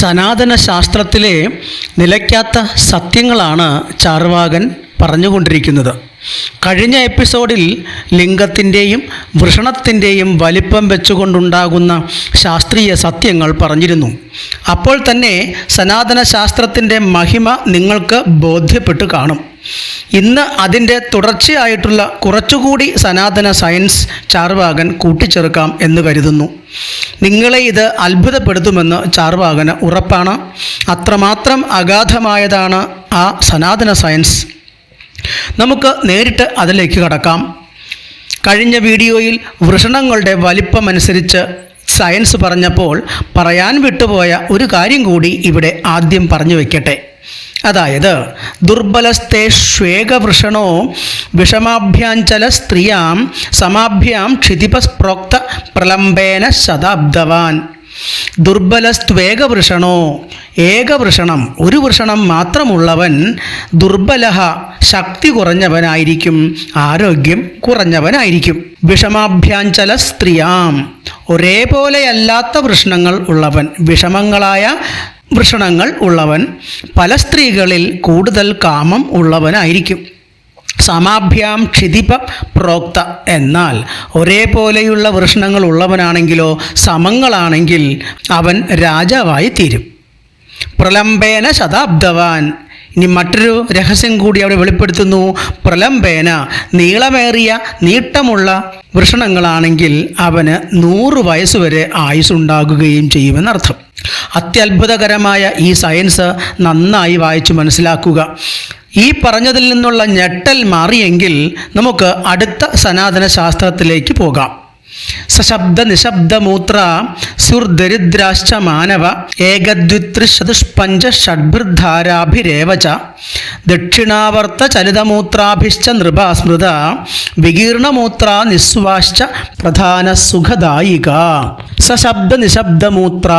സനാതന ശാസ്ത്രത്തിലെ നിലയ്ക്കാത്ത സത്യങ്ങളാണ് ചാർവാകൻ പറഞ്ഞുകൊണ്ടിരിക്കുന്നത്. കഴിഞ്ഞ എപ്പിസോഡിൽ ലിംഗത്തിന്റെയും വൃഷണത്തിന്റെയും വലിപ്പം വെച്ചുകൊണ്ടുണ്ടാകുന്ന ശാസ്ത്രീയ സത്യങ്ങൾ പറഞ്ഞിരുന്നു. അപ്പോൾ തന്നെ സനാതന ശാസ്ത്രത്തിന്റെ മഹിമ നിങ്ങൾക്ക് ബോധ്യപ്പെട്ട് കാണും. ഇന്ന് അതിന്റെ തുടർച്ചയായിട്ടുള്ള കുറച്ചുകൂടി സനാതന സയൻസ് ചാർവാകൻ കൂട്ടിച്ചേർക്കാം എന്ന് കരുതുന്നു. നിങ്ങളെ ഇത് അത്ഭുതപ്പെടുത്തുമെന്ന് ചാർവാകന് ഉറപ്പാണ്. അത്രമാത്രം അഗാധമായതാണ് ആ സനാതന സയൻസ്. നമുക്ക് നേരിട്ട് അതിലേക്ക് കടക്കാം. കഴിഞ്ഞ വീഡിയോയിൽ വൃഷണങ്ങളുടെ വലിപ്പമനുസരിച്ച് സയൻസ് പറഞ്ഞപ്പോൾ പറയാൻ വിട്ടുപോയ ഒരു കാര്യം കൂടി ഇവിടെ ആദ്യം പറഞ്ഞു വയ്ക്കട്ടെ അതായത് ദുർബലസ്തേ ശ്വേകവൃഷണോ വിഷമാഭ്യാഞ്ചല സ്ത്രീയാം സമാഭ്യാം ക്ഷിതിപസ്പ്രോക്ത പ്രലംബേന ശതാബ്ദവാൻ. ദുർബലസ്ത്വേകവൃഷണോ ഏകവൃഷണം ഒരു വൃഷണം മാത്രമുള്ളവൻ ദുർബലഹ ശക്തി കുറഞ്ഞവനായിരിക്കും ആരോഗ്യം കുറഞ്ഞവനായിരിക്കും. വിഷമാഭ്യാഞ്ചല സ്ത്രീയാം ഒരേപോലെയല്ലാത്ത വൃഷണങ്ങൾ ഉള്ളവൻ വിഷമങ്ങളായ വൃഷണങ്ങൾ ഉള്ളവൻ പല സ്ത്രീകളിൽ കൂടുതൽ കാമം ഉള്ളവനായിരിക്കും. സമാഭ്യാം ക്ഷിതിപ പ്രോക്ത. എന്നാൽ ഒരേപോലെയുള്ള വൃഷണങ്ങൾ ഉള്ളവനാണെങ്കിലോ സമങ്ങളാണെങ്കിൽ അവൻ രാജാവായി തീരും. പ്രലംബേന ശതാബ്ദവാൻ. ഇനി മറ്റൊരു രഹസ്യം കൂടി അവിടെ വെളിപ്പെടുത്തുന്നു. പ്രലംബേന നീളമേറിയ നീട്ടമുള്ള വൃഷണങ്ങളാണെങ്കിൽ അവന് നൂറ് വയസ്സുവരെ ആയുസ്സുണ്ടാകുകയും ചെയ്യുമെന്നർത്ഥം. അത്യത്ഭുതകരമായ ഈ സയൻസ് നന്നായി വായിച്ചു മനസ്സിലാക്കുക. ഈ പറഞ്ഞതിൽ നിന്നുള്ള ഞെട്ടൽ മാറിയെങ്കിൽ നമുക്ക് അടുത്ത സനാതന ശാസ്ത്രത്തിലേക്ക് പോകാം. സശബ്ദ നിശബ്ദ നിശബ്ദമൂത്ര സുർദരിദ്രാശ്ച മാനവ ഏകദ്വിത്രിശതുഷ്പഞ്ച ഷഡ്ഭിർധാരാഭിരേവ ച ദക്ഷിണാവർത്ത ചലിതമൂത്രാഭിശ്ച നൃപാസ്മൃത വികീർണമൂത്ര നിസ്വാശ്ച പ്രധാന സുഖദായിക സശബ്ദ നിശബ്ദമൂത്ര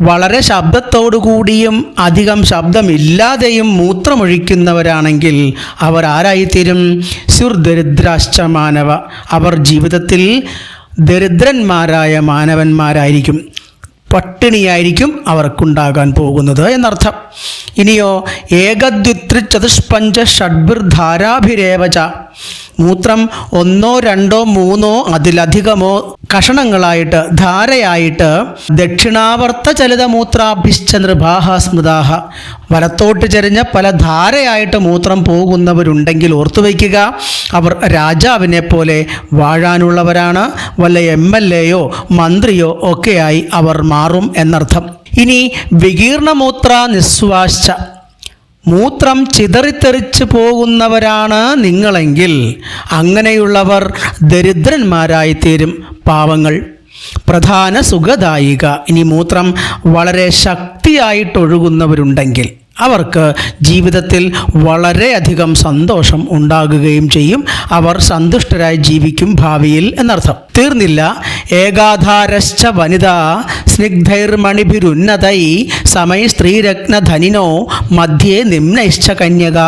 വളരെ ശബ്ദത്തോടുകൂടിയും അധികം ശബ്ദമില്ലാതെയും മൂത്രമൊഴിക്കുന്നവരാണെങ്കിൽ അവർ ആരായിത്തീരും? മാനവ അവർ ജീവിതത്തിൽ ദരിദ്രന്മാരായ മാനവന്മാരായിരിക്കും. പട്ടിണിയായിരിക്കും അവർക്കുണ്ടാകാൻ പോകുന്നത് എന്നർത്ഥം. ഇനിയോ ഏകദ്വിത്രി ചതുഷ്പഞ്ച ഷഡ്ഭിർധാരാഭിരേവച. മൂത്രം ഒന്നോ രണ്ടോ മൂന്നോ അതിലധികമോ കഷണങ്ങളായിട്ട് ധാരയായിട്ട് ദക്ഷിണാവർത്ത ചലിത മൂത്രാഭിശ്ച നൃഭാഹ സ്മൃതാഹ. വലത്തോട്ട് ചെരിഞ്ഞ പല ധാരയായിട്ട് മൂത്രം പോകുന്നവരുണ്ടെങ്കിൽ ഓർത്തു വയ്ക്കുക. അവർ രാജാവിനെ പോലെ വാഴാനുള്ളവരാണ്. വല്ല എം എൽ എയോ മന്ത്രിയോ ഒക്കെയായി അവർ മാറും എന്നർത്ഥം. ഇനി വികീർണമൂത്ര നിസ്വാശ്ച. മൂത്രം ചിതറിത്തെറിച്ച് പോകുന്നവരാണ് നിങ്ങളെങ്കിൽ അങ്ങനെയുള്ളവർ ദരിദ്രന്മാരായിത്തീരും പാവങ്ങൾ. പ്രധാന സുഖദായിക. ഇനി മൂത്രം വളരെ ശക്തിയായിട്ടൊഴുകുന്നവരുണ്ടെങ്കിൽ അവർക്ക് ജീവിതത്തിൽ വളരെയധികം സന്തോഷം ഉണ്ടാകുകയും ചെയ്യും. അവർ സന്തുഷ്ടരായി ജീവിക്കും ഭാവിയിൽ എന്നർത്ഥം. തീർന്നില്ല. ഏകാധാരശ്ച വനിത സ്നിഗ്ധൈർമണിഭിരുന്നതൈ സമയ സ്ത്രീരത്നധനിനോ മധ്യേ നിമ്നൈശ്ച കന്യക.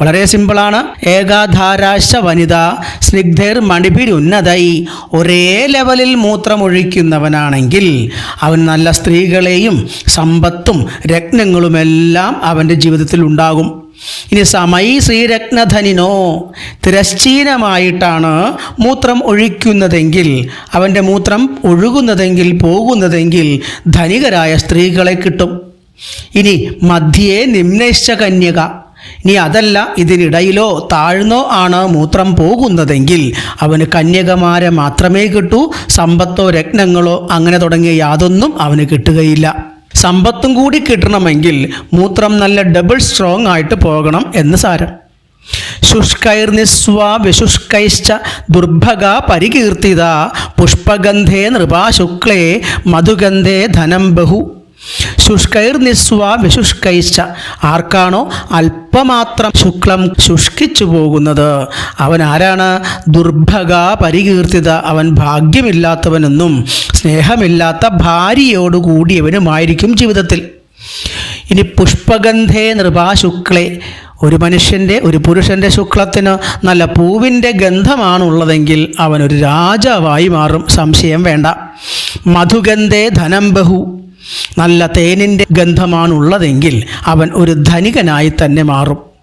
വളരെ സിമ്പിളാണ്. ഏകാധാരാശ വനിത സ്നിഗ്ധർ മണിപിരുന്നതൈ ഒരേ ലെവലിൽ മൂത്രമൊഴിക്കുന്നവനാണെങ്കിൽ അവൻ നല്ല സ്ത്രീകളെയും സമ്പത്തും രത്നങ്ങളുമെല്ലാം അവന്റെ ജീവിതത്തിൽ ഉണ്ടാകും. ഇനി സമയ ശ്രീരത്നധനിനോ തിരശ്ചീനമായിട്ടാണ് മൂത്രം ഒഴിക്കുന്നതെങ്കിൽ അവന്റെ മൂത്രം ഒഴുകുന്നതെങ്കിൽ പോകുന്നതെങ്കിൽ ധനികരായ സ്ത്രീകളെ കിട്ടും. ഇനി മധ്യേ നിമ്നേശ്ച കന്യക. ഇനി അതല്ല ഇതിനിടയിലോ താഴ്ന്നോ ആണ് മൂത്രം പോകുന്നതെങ്കിൽ അവന് കന്യകമാരെ മാത്രമേ കിട്ടൂ സമ്പത്തോ രത്നങ്ങളോ അങ്ങനെ തുടങ്ങിയ യാതൊന്നും അവന് കിട്ടുകയില്ല. സമ്പത്തും കൂടി കിട്ടണമെങ്കിൽ മൂത്രം നല്ല ഡബിൾ സ്ട്രോങ് ആയിട്ട് പോകണം എന്ന് സാരം. ശുഷ്കൈർനിസ്വാ വിശുഷ്കൈശ്ച ദുർഭഗ പരികീർത്തിത പുഷ്പഗന്ധേ നൃപാശുക്ലേ മധുഗന്ധേ ധനം ബഹു. ശുഷ്കൈർനിസ്വാ വിശുഷ്കൈശ്ച. ആർക്കാണോ അല്പമാത്രം ശുക്ലം ശുഷ്കിച്ചു പോകുന്നത്? അവൻ ആരാണ്? ദുർഭഗ പരികീർത്തിത. അവൻ ഭാഗ്യമില്ലാത്തവനെന്നും സ്നേഹമില്ലാത്ത ഭാര്യയോടുകൂടിയവനുമായിരിക്കും ജീവിതത്തിൽ. ഇനി പുഷ്പഗന്ധേ നൃപാശുക്ലേ ഒരു മനുഷ്യന്റെ ഒരു പുരുഷന്റെ ശുക്ലത്തിന് നല്ല പൂവിന്റെ ഗന്ധമാണുള്ളതെങ്കിൽ അവനൊരു രാജാവായി മാറും. സംശയം വേണ്ട. മധുഗന്ധേ ധനം ബഹു. നല്ല തേനിന്റെ ഗന്ധമാണുള്ളതെങ്കിൽ അവൻ ഒരു ധനികനായി തന്നെ മാറും.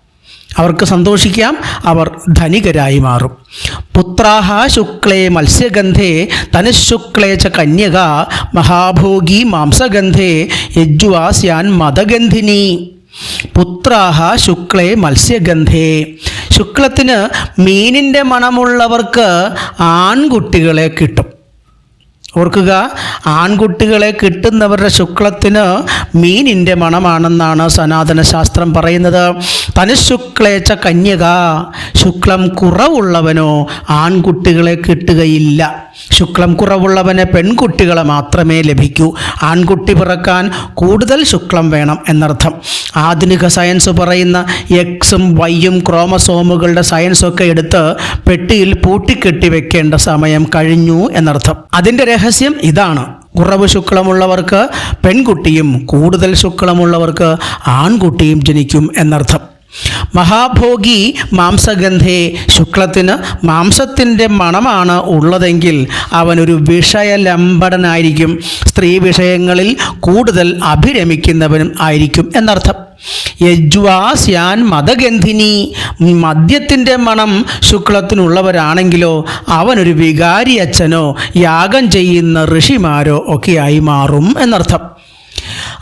അവർക്ക് സന്തോഷിക്കാം അവർ ധനികരായി മാറും. പുത്രാഹ ശുക്ലേ മത്സ്യഗന്ധേ തനുശുക്ലേ ച കന്യക മഹാഭോഗി മാംസഗന്ധേ യജ്വാസ്യാൻ മതഗന്ധിനി പുത്രാഹ ശുക്ലേ മത്സ്യഗന്ധേ. ശുക്ലത്തിന് മീനിന്റെ മണമുള്ളവർക്ക് ആൺകുട്ടികളെ കിട്ടും. ഓർക്കുക ആൺകുട്ടികളെ കിട്ടുന്നവരുടെ ശുക്ലത്തിന് മീനിന്റെ മണമാണെന്നാണ് സനാതന ശാസ്ത്രം പറയുന്നത്. തനുശുക്ലേച്ച കന്യക ശുക്ലം കുറവുള്ളവനോ ആൺകുട്ടികളെ കിട്ടുകയില്ല. ശുക്ലം കുറവുള്ളവന് പെൺകുട്ടികളെ മാത്രമേ ലഭിക്കൂ. ആൺകുട്ടി പിറക്കാൻ കൂടുതൽ ശുക്ലം വേണം എന്നർത്ഥം. ആധുനിക സയൻസ് പറയുന്ന എക്സും വൈയും ക്രോമസോമുകളുടെ സയൻസൊക്കെ എടുത്ത് പെട്ടിയിൽ പൂട്ടിക്കെട്ടി വെക്കേണ്ട സമയം കഴിഞ്ഞു എന്നർത്ഥം. അതിന്റെ രഹസ്യം ഇതാണ്. കുറവ് ശുക്ലമുള്ളവർക്ക് പെൺകുട്ടിയും കൂടുതൽ ശുക്ലമുള്ളവർക്ക് ആൺകുട്ടിയും ജനിക്കും എന്നർത്ഥം. മഹാഭോഗി മാംസഗന്ധേ ശുക്ലത്തിന് മാംസത്തിന്റെ മണമാണ് ഉള്ളതെങ്കിൽ അവനൊരു വിഷയലംബടനായിരിക്കും. സ്ത്രീ വിഷയങ്ങളിൽ കൂടുതൽ അഭിരമിക്കുന്നവനും ആയിരിക്കും എന്നർത്ഥം. യജ്വാസ്യാൻ മതഗന്ധിനി മദ്യത്തിന്റെ മണം ശുക്ലത്തിനുള്ളവരാണെങ്കിലോ അവനൊരു വികാരി അച്ഛനോ യാഗം ചെയ്യുന്ന ഋഷിമാരോ ഒക്കെയായി മാറും എന്നർത്ഥം.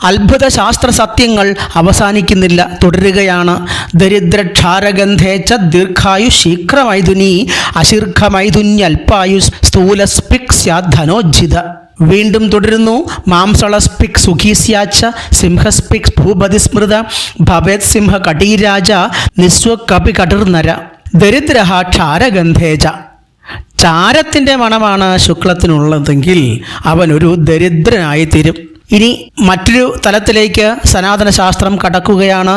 അത്ഭുത ശാസ്ത്ര സത്യങ്ങൾ അവസാനിക്കുന്നില്ല. തുടരുകയാണ്. ദരിദ്രക്ഷാരഗന്ധേച്ച ദീർഘായു ശീഘ്രമൈഥുനി അശീർഘമൈഥുന്യൽപായു സ്ഥൂലസ്പിക് സ്യാധനോജിത വീണ്ടും തുടരുന്നു. മാംസളസ്പിക് സുഖീസ്യാച്ച സിംഹസ്പിക് ഭൂപതിസ്മൃത ഭവേത് സിംഹ കടീരാജ നിസ്വകപി കടിർനര ദരിദ്ര ക്ഷാരഗന്ധേജ. ചാരത്തിന്റെ മണമാണ് ശുക്ലത്തിനുള്ളതെങ്കിൽ അവനൊരു ദരിദ്രനായി തീരും ഇനി മറ്റൊരു തലത്തിലേക്ക് സനാതന ശാസ്ത്രം കടക്കുകയാണ്.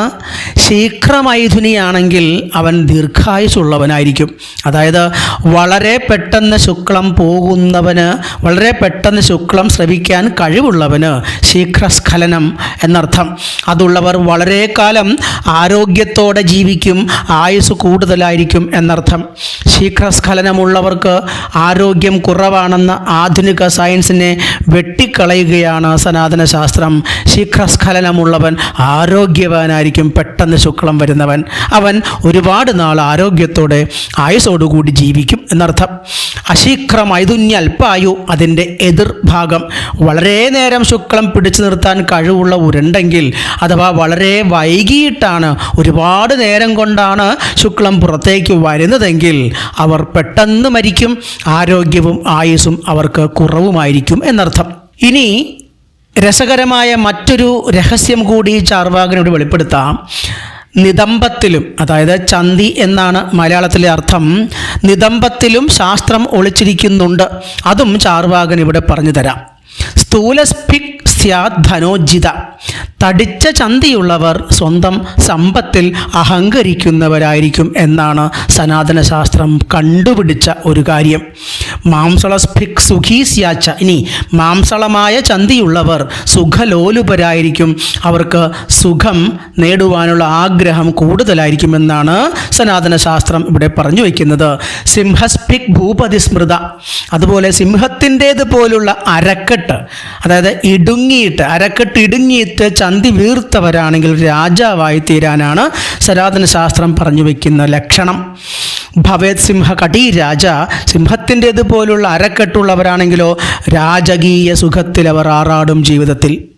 ശീഘ്രമൈഥുനിയാണെങ്കിൽ അവൻ ദീർഘായുസുള്ളവനായിരിക്കും അതായത് വളരെ പെട്ടെന്ന് ശുക്ലം പോകുന്നവന് വളരെ പെട്ടെന്ന് ശുക്ലം ശ്രവിക്കാൻ കഴിവുള്ളവന് ശീഘ്രസ്ഖലനം എന്നർത്ഥം. അതുള്ളവർ വളരെ കാലം ആരോഗ്യത്തോടെ ജീവിക്കും ആയുസ് കൂടുതലായിരിക്കും എന്നർത്ഥം. ശീഘ്രസ്ഖലനമുള്ളവർക്ക് ആരോഗ്യം കുറവാണെന്ന് ആധുനിക സയൻസിനെ വെട്ടിക്കളയുകയാണ് സനാതന ശാസ്ത്രം ശീഘ്രസ്ഖലനമുള്ളവൻ ആരോഗ്യവാനായിരിക്കും പെട്ടെന്ന് ശുക്ലം വരുന്നവൻ. അവൻ ഒരുപാട് നാൾ ആരോഗ്യത്തോടെ ആയുസോടുകൂടി ജീവിക്കും എന്നർത്ഥം. അശീഘ്രം ഐതുന്യ അല്പായു അതിന്റെ എതിർഭാഗം വളരെ നേരം ശുക്ലം പിടിച്ചു നിർത്താൻ കഴിവുള്ള ഉരുണ്ടെങ്കിൽ അഥവാ വളരെ വൈകിയിട്ടാണ് ഒരുപാട് നേരം കൊണ്ടാണ് ശുക്ലം പുറത്തേക്ക് വരുന്നതെങ്കിൽ അവർ പെട്ടെന്ന് മരിക്കും. ആരോഗ്യവും ആയുസ്സും അവർക്ക് കുറവുമായിരിക്കും എന്നർത്ഥം. ഇനി രസകരമായ മറ്റൊരു രഹസ്യം കൂടി ചാർവാകനോട് വെളിപ്പെടുത്താം. നിതംബത്തിലും അതായത് ചന്തി എന്നാണ് മലയാളത്തിലെ അർത്ഥം നിതംബത്തിലും ശാസ്ത്രം ഒളിച്ചിരിക്കുന്നുണ്ട്. അതും ചാർവാകൻ ഇവിടെ പറഞ്ഞു തരാം. സ്ഥൂലസ്പിക് സ്യാത് ധനോജിത തടിച്ച ചന്തിയുള്ളവർ സ്വന്തം സമ്പത്തിൽ അഹങ്കരിക്കുന്നവരായിരിക്കും എന്നാണ് സനാതനശാസ്ത്രം കണ്ടുപിടിച്ച ഒരു കാര്യം. മാംസളസ്ഫിക് സുഖീസ്യാച്ച. ഇനി മാംസളമായ ചന്തിയുള്ളവർ സുഖലോലുപരായിരിക്കും. അവർക്ക് സുഖം നേടുവാനുള്ള ആഗ്രഹം കൂടുതലായിരിക്കുമെന്നാണ് സനാതനശാസ്ത്രം ഇവിടെ പറഞ്ഞു വയ്ക്കുന്നത്. സിംഹസ്ഫിക് ഭൂപതി സ്മൃത അതുപോലെ സിംഹത്തിന്റേത് പോലുള്ള അരക്കെട്ട് അതായത് ഇടുങ്ങിയിട്ട് അരക്കെട്ട് ഇടുങ്ങിയിട്ട് ചന്തി വീർത്തവരാണെങ്കിൽ രാജാവായി തീരാനാണ് സനാതനശാസ്ത്രം പറഞ്ഞു വയ്ക്കുന്ന ലക്ഷണം. ഭവേത് സിംഹ കടി രാജ സിംഹത്തിന്റേത് പോലുള്ള അരക്കെട്ടുള്ളവരാണെങ്കിലോ രാജകീയ സുഖത്തിൽ അവർ ആറാടും ജീവിതത്തിൽ.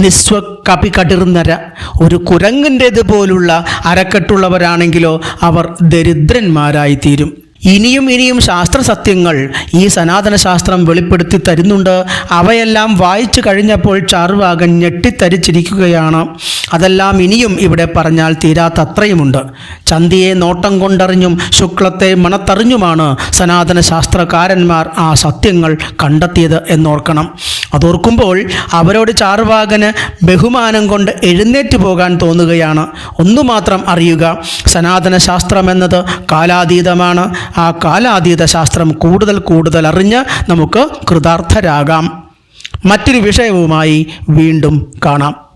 നിസ്വ കപി കടിർന്നര ഒരു കുരങ്ങിന്റേത് പോലുള്ള അരക്കെട്ടുള്ളവരാണെങ്കിലോ അവർ ദരിദ്രന്മാരായി തീരും ഇനിയും ഇനിയും ശാസ്ത്ര സത്യങ്ങൾ ഈ സനാതന ശാസ്ത്രം വെളിപ്പെടുത്തി തരുന്നുണ്ട്. അവയെല്ലാം വായിച്ചു കഴിഞ്ഞപ്പോൾ ചാർവാകൻ ഞെട്ടിത്തരിച്ചിരിക്കുകയാണ്. അതെല്ലാം ഇനിയും ഇവിടെ പറഞ്ഞാൽ തീരാത്തത്രയുമുണ്ട്. ചന്തിയെ നോട്ടം കൊണ്ടറിഞ്ഞും ശുക്ലത്തെ മണത്തറിഞ്ഞുമാണ് സനാതന ശാസ്ത്രകാരന്മാർ ആ സത്യങ്ങൾ കണ്ടെത്തിയത് എന്നോർക്കണം. അതോർക്കുമ്പോൾ അവരോട് ചാർവാകന് ബഹുമാനം കൊണ്ട് എഴുന്നേറ്റ് പോകാൻ തോന്നുകയാണ്. ഒന്നു മാത്രം അറിയുക സനാതന ശാസ്ത്രം എന്നത് കാലാതീതമാണ്. ആ കാലാതീത ശാസ്ത്രം കൂടുതൽ കൂടുതൽ അറിഞ്ഞ് നമുക്ക് കൃതാർത്ഥരാകാം. മറ്റൊരു വിഷയവുമായി വീണ്ടും കാണാം.